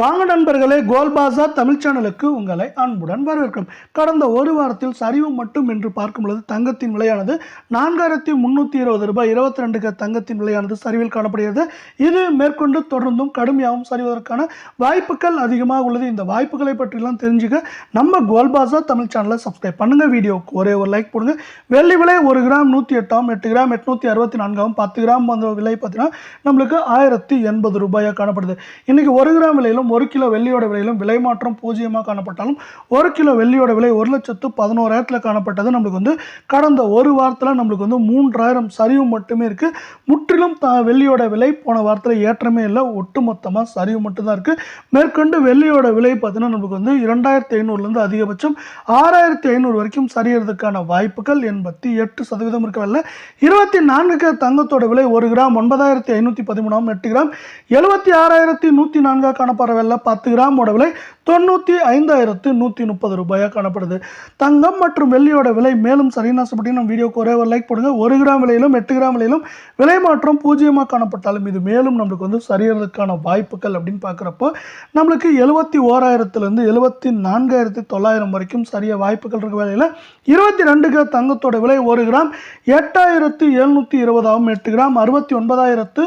வாங்க நண்பர்களே கோல்பாசா தமிழ் சேனலுக்கு உங்களை அன்புடன் வரவேற்கும். கடந்த ஒரு வாரத்தில் சரிவு மட்டும் என்று பார்க்கும் பொழுது தங்கத்தின் விலையானது நான்காயிரத்தி முந்நூற்றி இருபது ரூபாய் இருபத்தி ரெண்டுக்கு தங்கத்தின் விலையானது சரிவில் காணப்படுகிறது. இது மேற்கொண்டு தொடர்ந்தும் கடுமையாகவும் சரிவதற்கான வாய்ப்புகள் அதிகமாக உள்ளது. இந்த வாய்ப்புகளை பற்றிலாம் தெரிஞ்சுக்க நம்ம கோல்பாசா தமிழ் சேனலை சப்ஸ்கிரைப் பண்ணுங்கள் வீடியோவுக்கு ஒரே ஒரு லைக் போடுங்க. வெள்ளி விலை ஒரு கிராம் நூற்றி எட்டாம் எட்டு கிராம் எட்நூற்றி அறுபத்தி நான்காவும் பத்து கிராம் வந்த விலை பார்த்தீங்கன்னா நம்மளுக்கு ஆயிரத்தி எண்பது ரூபாயாக காணப்படுது. இன்றைக்கி ஒரு கிராம் விலையிலும் ஒரு கிலோ வெள்ளியோட விலையிலும் விலை மாற்றம் பூஜ்ஜியமாக காணப்பட்டாலும் ஒரு கிலோ வெள்ளியோட விலை ஒரு லட்சத்து பதினோராயிரத்தில் காணப்பட்டது. நம்மளுக்கு வந்து கடந்த ஒரு வாரத்தில் நம்மளுக்கு வந்து மூன்றாயிரம் சரிவு மட்டுமே இருக்குது முற்றிலும் த வெள்ளியோட விலை போன வாரத்தில் ஏற்றமே இல்லை. ஒட்டுமொத்தமாக சரிவு மட்டும்தான் இருக்குது மேற்கொண்டு வெள்ளியோட விலை பார்த்தீங்கன்னா நம்மளுக்கு வந்து இரண்டாயிரத்தி ஐநூறுலேருந்து அதிகபட்சம் ஆறாயிரத்தி ஐநூறு வரைக்கும் சரியறதுக்கான வாய்ப்புகள் எண்பத்தி எட்டு சதவீதம் இருக்கவில்லை. இருபத்தி நான்குக்கு தங்கத்தோட விலை ஒரு கிராம் ஒன்பதாயிரத்தி ஐநூற்றி பதிமூணாம் எட்டு கிராம். எழுபத்தி ஆறாயிரத்தி நூற்றி நான்காக லெவலில் பத்து கிராமோட விலை தொண்ணூற்றி ஐந்தாயிரத்து நூற்றி முப்பது ரூபாயாக காணப்படுது. தங்கம் மற்றும் வெள்ளியோட விலை மேலும் சரியான ஆசைப்பட்டு நம்ம வீடியோக்கு ஒரே ஒரு லைக் போடுங்க. ஒரு கிராம் விலையிலும் எட்டு கிராம் விலையிலும் விலை மாற்றம் பூஜ்ஜியமாக காணப்பட்டாலும் இது மேலும் நம்மளுக்கு வந்து சரியறதுக்கான வாய்ப்புகள் அப்படின்னு பார்க்குறப்போ நம்மளுக்கு எழுபத்தி ஓராயிரத்துலேருந்து எழுபத்தி நான்காயிரத்தி தொள்ளாயிரம் வரைக்கும் சரிய வாய்ப்புகள் இருக்க வேலையில் இருபத்தி ரெண்டு கிராம் தங்கத்தோட விலை ஒரு கிராம் எட்டாயிரத்து எழுநூற்றி இருபதாகவும் எட்டு கிராம் அறுபத்தி ஒன்பதாயிரத்து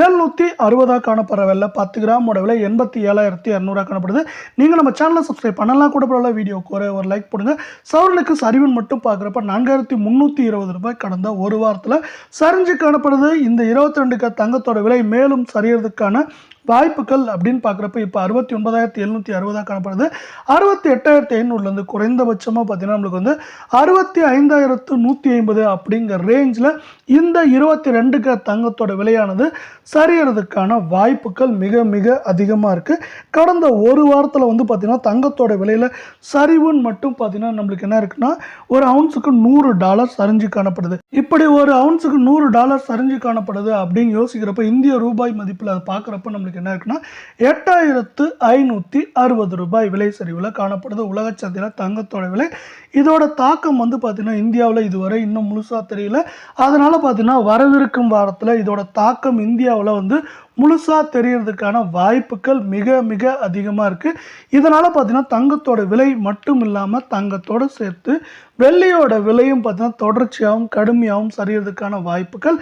எழுநூற்றி அறுபதாக காணப்படுற வேலை பத்து கிராமோட விலை எண்பத்தி ஏழாயிரத்தி இரநூறுவா காணப்படுது. நீங்கள் நம்ம சேனலை சப்ஸ்கிரைப் பண்ணலாம். கூட பரவாயில்ல வீடியோக்கு ஒரே ஒரு லைக் போடுங்க. சவுரனுக்கு சரிவன் மட்டும் பார்க்குறப்ப நான்காயிரத்தி முந்நூற்றி இருபது ரூபாய் கடந்த ஒரு வாரத்தில் சரிஞ்சு காணப்படுது. இந்த இருபத்தி ரெண்டுக்கு தங்கத்தோட விலை மேலும் சரியறதுக்கான வாய்ப்புகள் அப்படின்னு பார்க்குறப்ப இப்போ அறுபத்தி ஒன்பதாயிரத்தி எழுநூற்றி அறுபதாக காணப்படுது. அறுபத்தி எட்டாயிரத்தி ஐநூறுலேருந்து குறைந்தபட்சமாக பார்த்தீங்கன்னா நம்மளுக்கு வந்து அறுபத்தி ஐந்தாயிரத்து நூற்றி ஐம்பது அப்படிங்கிற ரேஞ்சில் இந்த இருபத்தி ரெண்டுக்கு தங்கத்தோட விலையானது சரியறதுக்கான வாய்ப்புகள் மிக மிக அதிகமாக இருக்குது கடந்த ஒரு வாரத்தில் வந்து பார்த்திங்கன்னா தங்கத்தோட விலையில் சரிவுன்னு மட்டும் பார்த்தீங்கன்னா நம்மளுக்கு என்ன இருக்குன்னா ஒரு அவுன்ஸுக்கு நூறு டாலர் சரிஞ்சு காணப்படுது. இப்படி ஒரு அவுன்ஸுக்கு நூறு டாலர் சரிஞ்சு காணப்படுது அப்படின்னு யோசிக்கிறப்ப இந்திய ரூபாய் மதிப்பில் அதை பார்க்குறப்ப நம்மளுக்கு என்ன இருக்குன்னா எட்டாயிரத்து ஐநூற்றி அறுபது ரூபாய் விலை சரிவில் காணப்படுது. உலக சந்தையில் தங்கத்தோட விலை. இதோட தாக்கம் வந்து பார்த்திங்கன்னா இந்தியாவில் இதுவரை இன்னும் முழுசாக தெரியல. அதனால் பார்த்தீங்கன்னா வரவிருக்கும் வாரத்தில் இதோட தாக்கம் இந்தியாவில் வந்து முழுசாக தெரியறதுக்கான வாய்ப்புகள் மிக மிக அதிகமாக இருக்குது இதனால் பார்த்தீங்கன்னா தங்கத்தோட விலை மட்டும் இல்லாமல் தங்கத்தோடு சேர்த்து வெள்ளியோட விலையும் பார்த்திங்கன்னா தொடர்ச்சியாகவும் கடுமையாகவும் சரியறதுக்கான வாய்ப்புகள்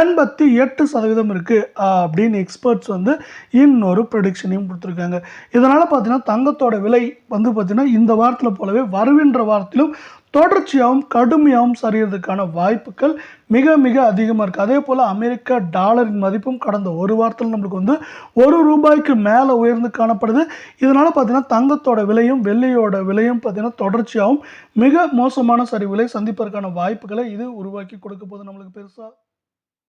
எண்பத்தி எட்டு சதவீதம் இருக்குது அப்படின்னு எக்ஸ்பர்ட்ஸ் வந்து இன்னொரு ப்ரொடிக்ஷனையும் கொடுத்துருக்காங்க. இதனால் பார்த்திங்கன்னா தங்கத்தோட விலை வந்து பார்த்திங்கன்னா இந்த வாரத்தில் போலவே வருகின்ற வாரத்திலும் தொடர்ச்சியாகவும் கடுமையாகவும் சரியறதுக்கான வாய்ப்புகள் மிக மிக அதிகமாக இருக்குது அதே போல் அமெரிக்க டாலரின் மதிப்பும் கடந்த ஒரு வாரத்தில் நம்மளுக்கு வந்து ஒரு ரூபாய்க்கு மேலே உயர்ந்து காணப்படுது. இதனால் பார்த்திங்கன்னா தங்கத்தோட விலையும் வெள்ளியோட விலையும் பார்த்திங்கன்னா தொடர்ச்சியாகவும் மிக மோசமான சரிவுகளை சந்திப்பதற்கான வாய்ப்புகளை இது உருவாக்கி கொடுக்க போகுது நம்மளுக்கு பெருசாக